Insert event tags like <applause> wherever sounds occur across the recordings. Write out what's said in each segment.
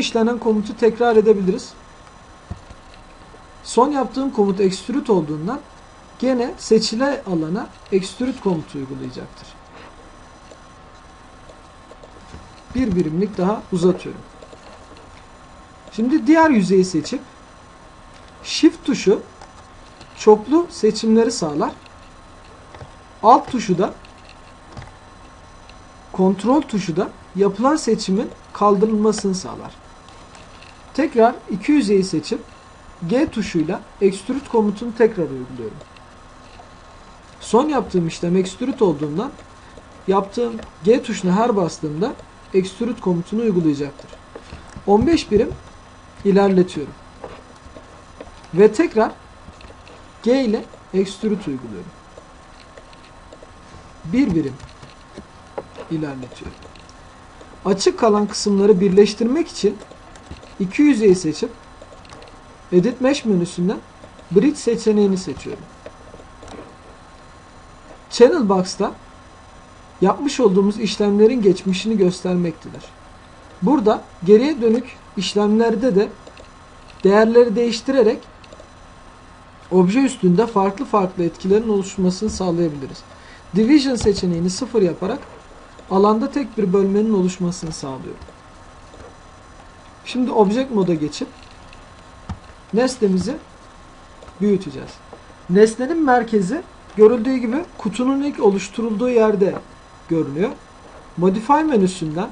işlenen komutu tekrar edebiliriz. Son yaptığım komut extrude olduğundan gene seçile alana extrude komutu uygulayacaktır. Bir birimlik daha uzatıyorum. Şimdi diğer yüzeyi seçip Shift tuşu çoklu seçimleri sağlar. Alt tuşu da kontrol tuşu da yapılan seçimin kaldırılmasını sağlar. Tekrar iki yüzeyi seçip G tuşuyla extrude komutunu tekrar uyguluyorum. Son yaptığım işlem extrude olduğundan yaptığım G tuşuna her bastığımda extrude komutunu uygulayacaktır. 15 birim ilerletiyorum. Ve tekrar G ile extrude uyguluyorum. Bir birim ilerletiyorum. Açık kalan kısımları birleştirmek için iki yüzeyi seçip Edit Mesh menüsünden Bridge seçeneğini seçiyorum. Channel Box'ta yapmış olduğumuz işlemlerin geçmişini göstermektedir. Burada geriye dönük işlemlerde de değerleri değiştirerek obje üstünde farklı farklı etkilerin oluşmasını sağlayabiliriz. Division seçeneğini sıfır yaparak alanda tek bir bölmenin oluşmasını sağlıyor. Şimdi Object moda geçip nesnemizi büyüteceğiz. Nesnenin merkezi görüldüğü gibi kutunun ilk oluşturulduğu yerde görünüyor. Modify menüsünden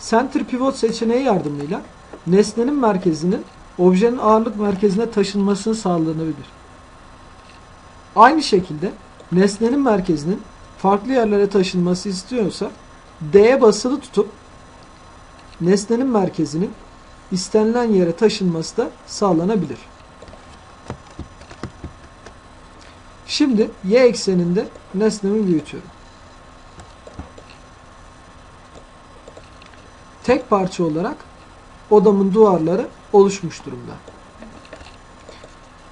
Center Pivot seçeneği yardımıyla nesnenin merkezinin objenin ağırlık merkezine taşınmasını sağlanabilir. Aynı şekilde nesnenin merkezinin farklı yerlere taşınması istiyorsa D'ye basılı tutup nesnenin merkezinin istenilen yere taşınması da sağlanabilir. Şimdi y ekseninde nesnemi büyütüyorum. Tek parça olarak odamın duvarları oluşmuş durumda.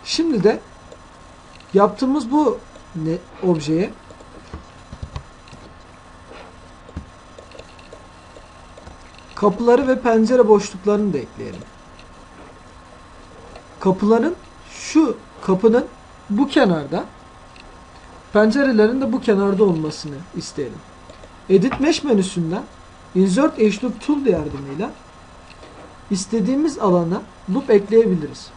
Şimdi de yaptığımız bu objeye kapıları ve pencere boşluklarını da ekleyelim. Kapıların şu kapının bu kenarda pencerelerin de bu kenarda olmasını isteyelim. Edit Mesh menüsünden Insert Edge Loop Tool yardımıyla istediğimiz alana loop ekleyebiliriz.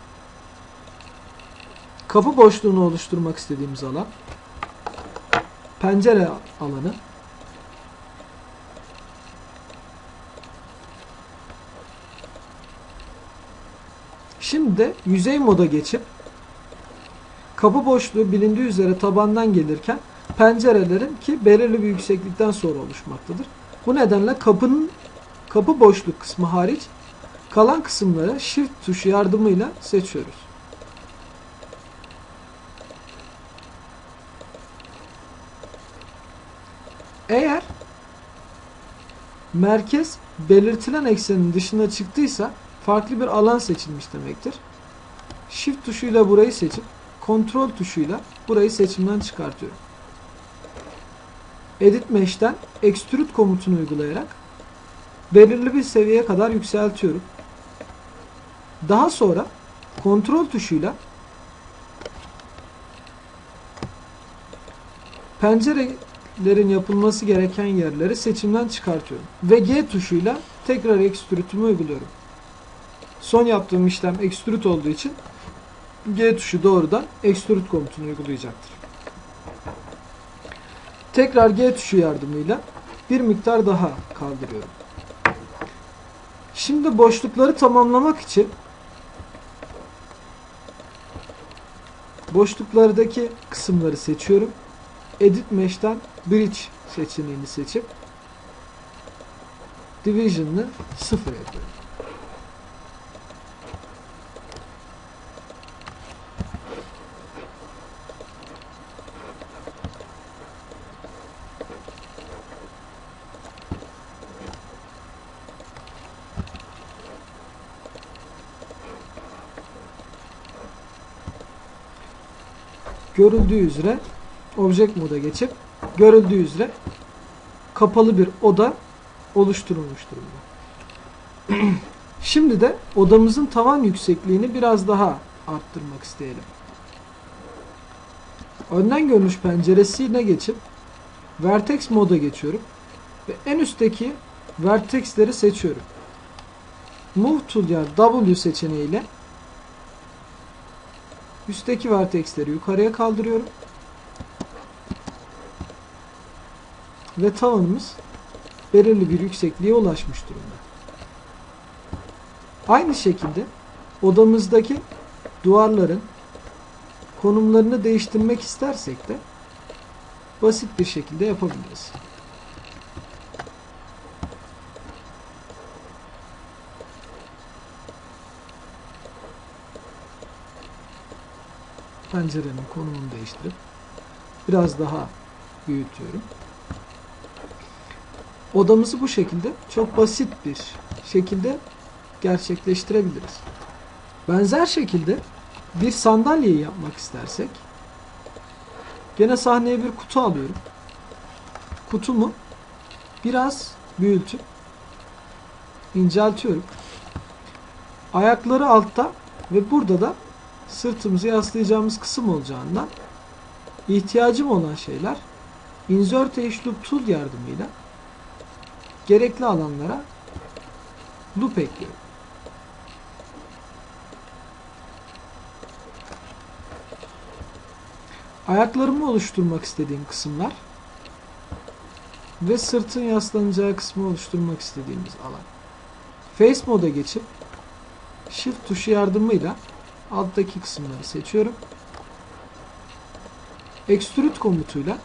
Kapı boşluğunu oluşturmak istediğimiz alan pencere alanı Şimdi de yüzey moda geçip kapı boşluğu bilindiği üzere tabandan gelirken pencerelerin ki belirli bir yükseklikten sonra oluşmaktadır. Bu nedenle kapının kapı boşluk kısmı hariç kalan kısımları Shift tuşu yardımıyla seçiyoruz. Eğer merkez belirtilen eksenin dışına çıktıysa farklı bir alan seçilmiş demektir. Shift tuşuyla burayı seçip Ctrl tuşuyla burayı seçimden çıkartıyorum. Edit Mesh'ten Extrude komutunu uygulayarak belirli bir seviyeye kadar yükseltiyorum. Daha sonra Ctrl tuşuyla pencerelerin yapılması gereken yerleri seçimden çıkartıyorum. Ve G tuşuyla tekrar Extrude'umu uyguluyorum. Son yaptığım işlem Extrude olduğu için G tuşu doğrudan Extrude komutunu uygulayacaktır. Tekrar G tuşu yardımıyla bir miktar daha kaldırıyorum. Şimdi boşlukları tamamlamak için boşluklardaki kısımları seçiyorum. Edit Mesh'ten Bridge seçeneğini seçip Division'ı sıfır yapıyorum. Görüldüğü üzere Object moda geçip görüldüğü üzere kapalı bir oda oluşturulmuş durumda. <clears throat> Şimdi de odamızın tavan yüksekliğini biraz daha arttırmak isteyelim. Önden görünüş penceresine geçip Vertex moda geçiyorum ve en üstteki vertexleri seçiyorum. Move tool yani W seçeneğiyle üstteki vertexleri yukarıya kaldırıyorum. Ve tavanımız belirli bir yüksekliğe ulaşmış durumda. Aynı şekilde odamızdaki duvarların konumlarını değiştirmek istersek de basit bir şekilde yapabiliriz. Pencerenin konumunu değiştirip biraz daha büyütüyorum. Odamızı bu şekilde çok basit bir şekilde gerçekleştirebiliriz. Benzer şekilde bir sandalyeyi yapmak istersek gene sahneye bir kutu alıyorum. Kutumu biraz büyütüp inceltiyorum. Ayakları altta ve burada da sırtımızı yaslayacağımız kısım olacağından ihtiyacım olan şeyler insert edge loop tool yardımıyla gerekli alanlara loop ekliyorum. Ayaklarımı oluşturmak istediğim kısımlar ve sırtın yaslanacağı kısmı oluşturmak istediğimiz alan. Face moda geçip Shift tuşu yardımıyla alttaki kısımları seçiyorum. Extrude komutuyla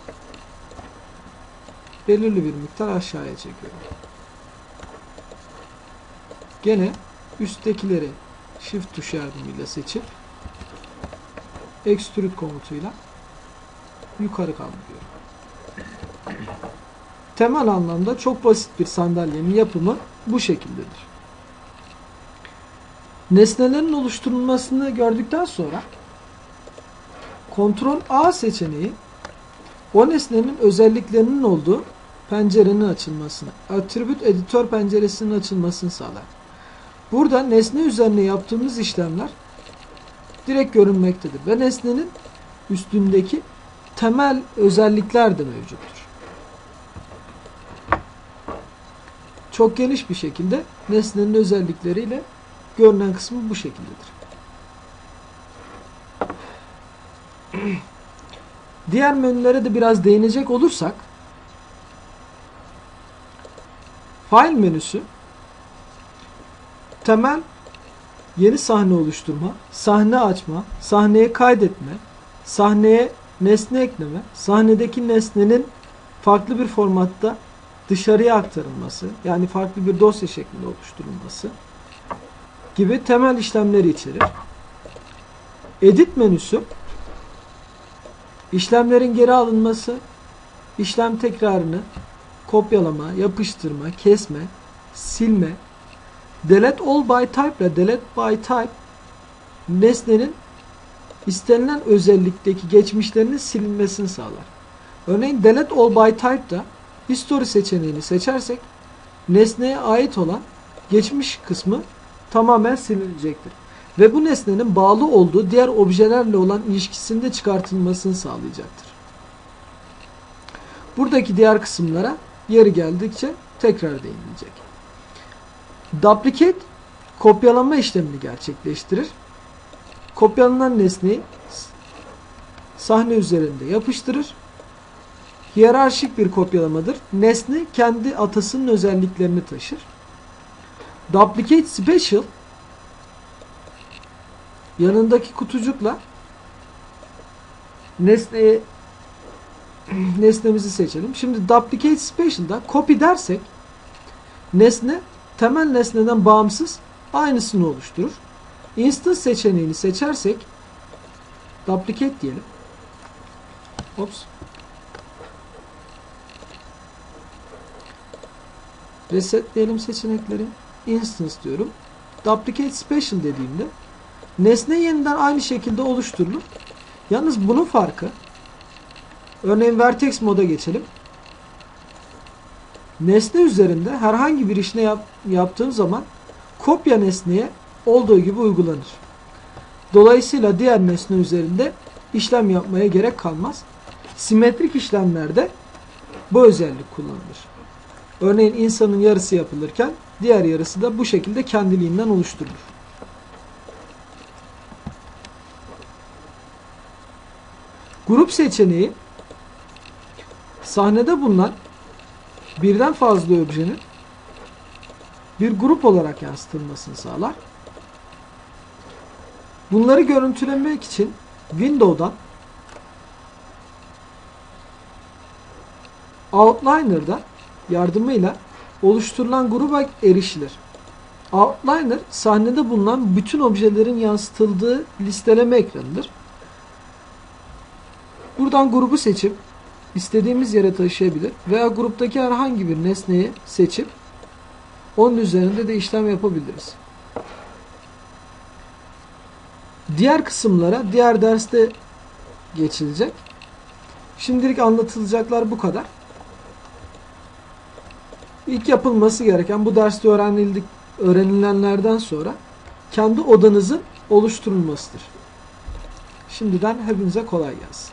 belirli bir miktar aşağıya çekiyorum. Gene üsttekileri Shift tuşu yardımıyla seçip Extrude komutuyla yukarı kaldırıyorum. Temel anlamda çok basit bir sandalyenin yapımı bu şekildedir. Nesnelerin oluşturulmasını gördükten sonra Ctrl A seçeneği o nesnenin özelliklerinin olduğu pencerenin açılmasını, Attribute Editor penceresinin açılmasını sağlar. Burada nesne üzerine yaptığımız işlemler direkt görünmektedir ve nesnenin üstündeki temel özellikler de mevcuttur. Çok geniş bir şekilde nesnenin özellikleriyle görünen kısmı bu şekildedir. Diğer menülere de biraz değinecek olursak File menüsü temel yeni sahne oluşturma, sahne açma, sahneye kaydetme, sahneye nesne ekleme, sahnedeki nesnenin farklı bir formatta dışarıya aktarılması, yani farklı bir dosya şeklinde oluşturulması gibi temel işlemleri içerir. Edit menüsü işlemlerin geri alınması, işlem tekrarını kopyalama, yapıştırma, kesme, silme, delete all by type ile delete by type nesnenin istenilen özellikteki geçmişlerinin silinmesini sağlar. Örneğin delete all by type da history seçeneğini seçersek nesneye ait olan geçmiş kısmı tamamen silinecektir. Ve bu nesnenin bağlı olduğu diğer objelerle olan ilişkisinde çıkartılmasını sağlayacaktır. Buradaki diğer kısımlara yeri geldikçe tekrar değinilecek. Duplicate kopyalama işlemini gerçekleştirir. Kopyalanan nesneyi sahne üzerinde yapıştırır. Hiyerarşik bir kopyalamadır. Nesne kendi atasının özelliklerini taşır. Duplicate Special yanındaki kutucukla nesneyi <clears throat> nesnemizi seçelim. Şimdi Duplicate Special'da copy dersek nesne temel nesneden bağımsız aynısını oluşturur. Instance seçeneğini seçersek duplicate diyelim. Ops. Resetleyelim seçenekleri. Instance diyorum. Duplicate Special dediğimde nesne yeniden aynı şekilde oluşturulur. Yalnız bunun farkı örneğin Vertex moda geçelim. Nesne üzerinde herhangi bir işlem yap, yaptığım zaman kopya nesneye olduğu gibi uygulanır. Dolayısıyla diğer nesne üzerinde işlem yapmaya gerek kalmaz. Simetrik işlemlerde bu özellik kullanılır. Örneğin insanın yarısı yapılırken diğer yarısı da bu şekilde kendiliğinden oluşturulur. Grup seçeneği sahnede bulunan birden fazla objenin bir grup olarak yansıtılmasını sağlar. Bunları görüntülemek için Window'dan Outliner yardımıyla oluşturulan gruba erişilir. Outliner sahnede bulunan bütün objelerin yansıtıldığı listeleme ekranıdır. Buradan grubu seçip istediğimiz yere taşıyabilir veya gruptaki herhangi bir nesneyi seçip onun üzerinde de işlem yapabiliriz. Diğer kısımlara diğer derste geçilecek. Şimdilik anlatılacaklar bu kadar. İlk yapılması gereken bu derste öğrenildik, öğrenilenlerden sonra kendi odanızın oluşturulmasıdır. Şimdiden hepinize kolay gelsin.